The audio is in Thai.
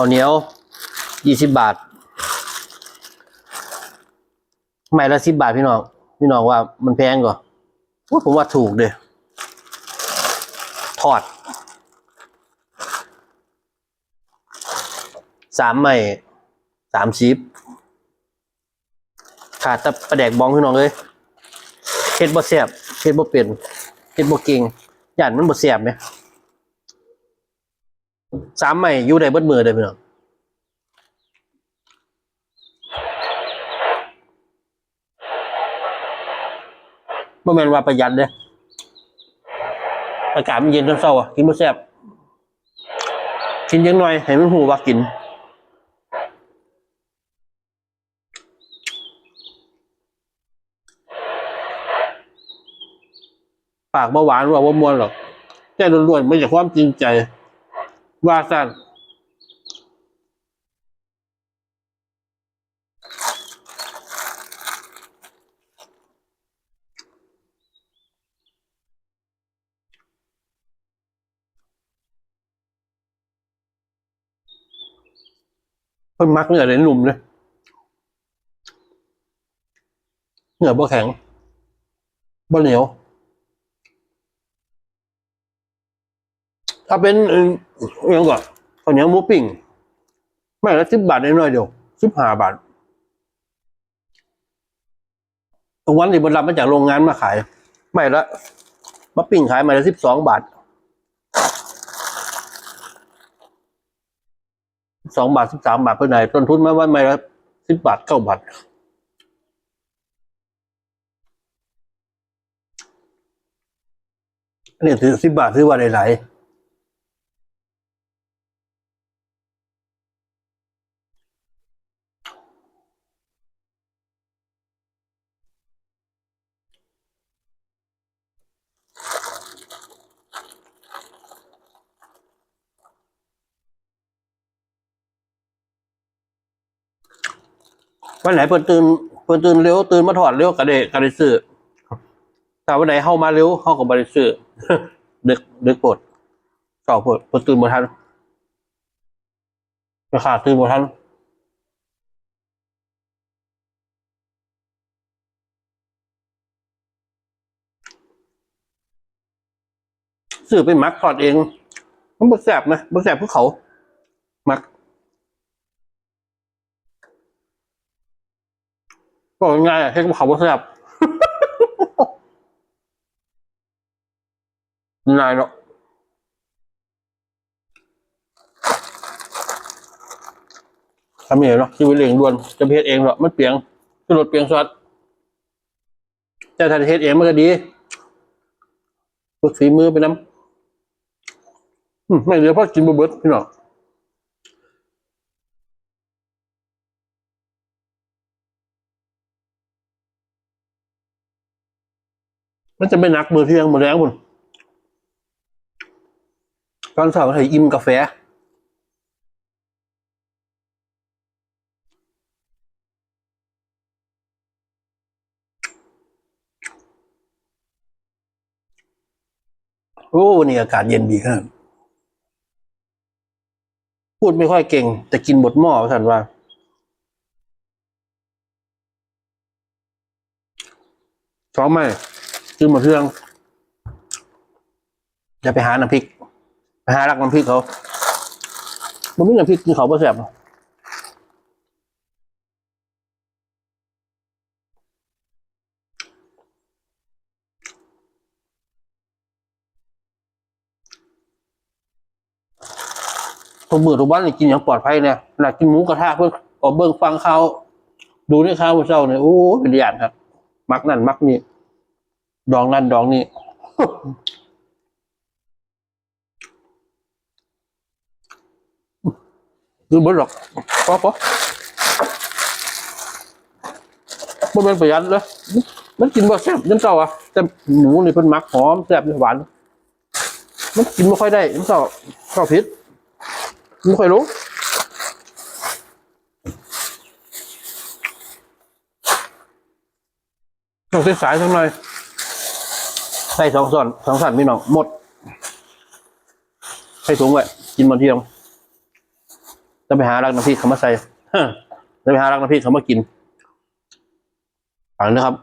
ข้าวเหนียวยี่สิบบาท ไม่ละสิบบาทพี่น้อง พี่น้องว่ามันแพงกว่าผมว่าถูกเด้ทอด สามใหม่สามชิปขาดแต่ประแดกบองพี่น้องเลยเฮ็ดบ่แสบเฮ็ดบ่เป็นเฮ็ดบ่เก่งหยานมันบ่แสบไหม สามใหม่อยู่ในเบิดมือเลยพี่น้องบ่แมนว่าประหยัดเลยอากาศมันเย็นจนเศร้าอะกินมื้อแซ่บกินยังหน่อย ให้มันหูว่ากิน ปากเบาหวานว่าว่ามวนหรอกแต่ล้วนๆไม่ใช่ความจริงใจ ว่าสั่นเพิ่มมักเหนือเลยหนุ่มเลยเหนือบ่แข็งบ่เหนียว ถ้าเป็นอย่งก่อนตอนนี้มูปิ้งไม่ละสิบบาทน้อยเดียวสิบห้าบาทวันนี้บนรับมาจากโรงงานมาขาย ไม่ละมาปิ้งขายมาละสิบสองบาทสองบาทสิบสามบาทเพื่อไหนต้นทุนมาวันไม่ละสิบบาทเก้าบาทเนี่ยถือสิบบาทซื้อว่าหน วันไหนเพิ่นตื่นเพิ่นตื่นเร็วตื่นมาถอดเร็วกระเดกกระเดะซื้อแต่วันไหนเข้ามาเร็วเข้ากับบริซื้อเดึกดึกปวดต่อปวดปวดตื่นบ่ทันราคาตื่นบ่ทันซื้อไปมักถอดเอง มันบ่แสบนะบ่แสบพวกเขา ก็ง่ายๆเฮ็ดกูเขาวบ่แซ่บ ง่ายเนาะทำเองเนาะชีวิตเองด่วนจะเฮ็ดเองเนาะมันเปลียงขึ้นรถเปลียงซอสแต่ถ้าเฮ็ดเองมันก็ดีฝึกฝีมือไปน้ำไม่เดี๋ยวพอกินบะเบิดพี่น้อง มันจะไม่นักมือเที่ยงมาแล้วคุณตอนสาวเคยอิ่มกาแฟ โอ้วันนี้อากาศเย็นดีครับพูดไม่ค่อยเก่ง แต่กินหมดหม้อท่านว่าซ้อมไหม ซื้อมาเทืองจะไปหาน้ำพริก ไปหารักน้ำพริกเขามันไม่น้ำพริกที่เขาเพื่อแสบทุกบื่อทุกวันกินอย่างปลอดภัยเนี่ยหลักกินหมูกระทะเพื่อออกเบิ้งฟังเขาดูในข่าวเช้าเนี่ยโอ้เป็นหยาดครับ มักนั่นมักนี่ ดองนั่นดองนี่ดูบดหรอกพอพอมันเป็นประหยัดเลยมันกินบ่แซ่บยังเศร้าอะแต่หมูนี่เพิ่นมักหอมแซ่บหวาน มันกินไม่ค่อยได้ยังเศร้าเศร้าพิษไม่ค่อยรู้ต้องเส้นสายสักหน่อย ใส่สองส่วนสองส่วนพี่น้องหมดใส่ถุงไว้กินมันเที่ยงจะไปหารักน้ำพริกเขามาใส่จะไปหารักน้ำพริกเขามากินอ่านนะครับ